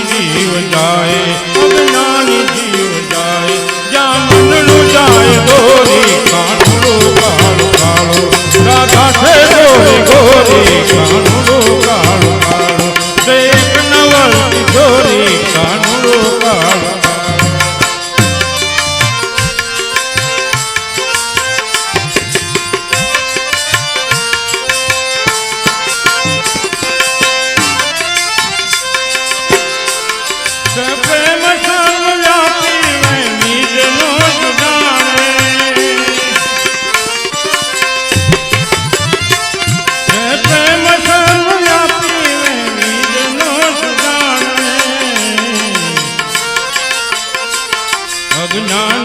જીવ જાય. ना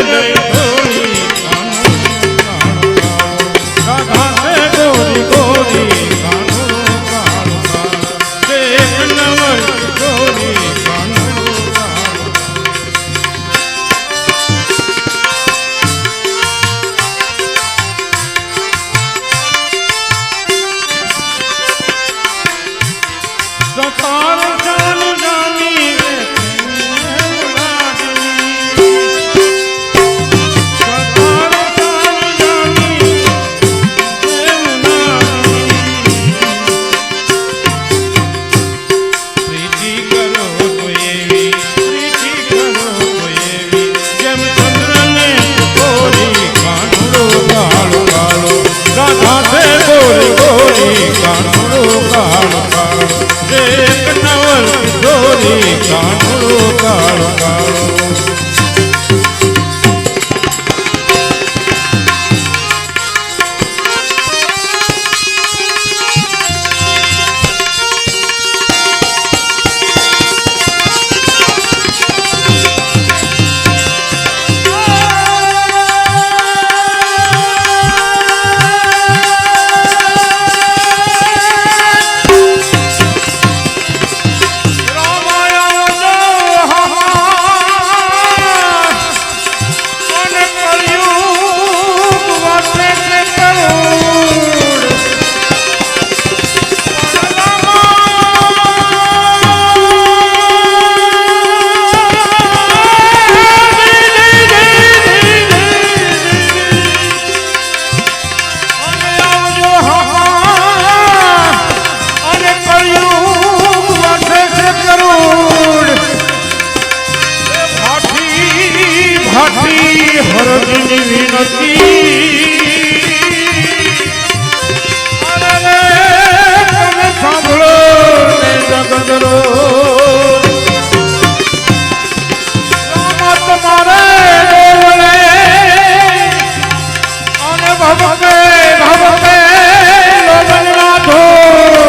Hare ભવ ભવ ભવ ભવ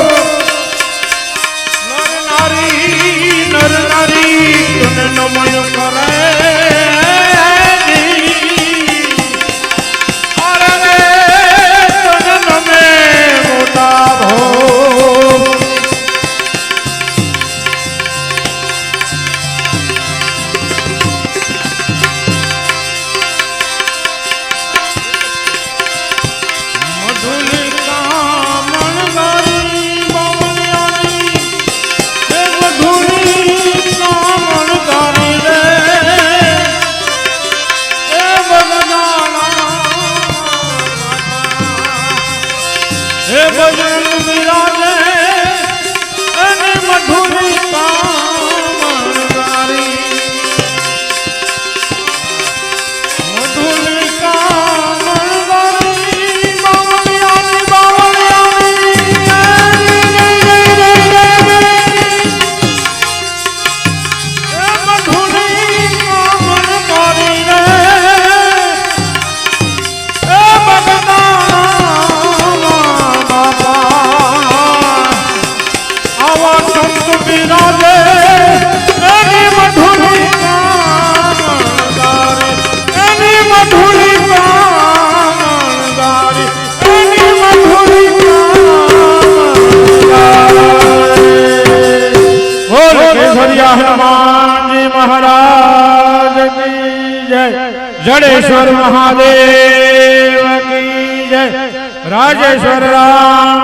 હનુમાનજી મહારાજ કી જય જડેશ્વર મહાદેવ કી જય રાજેશ્વર રામ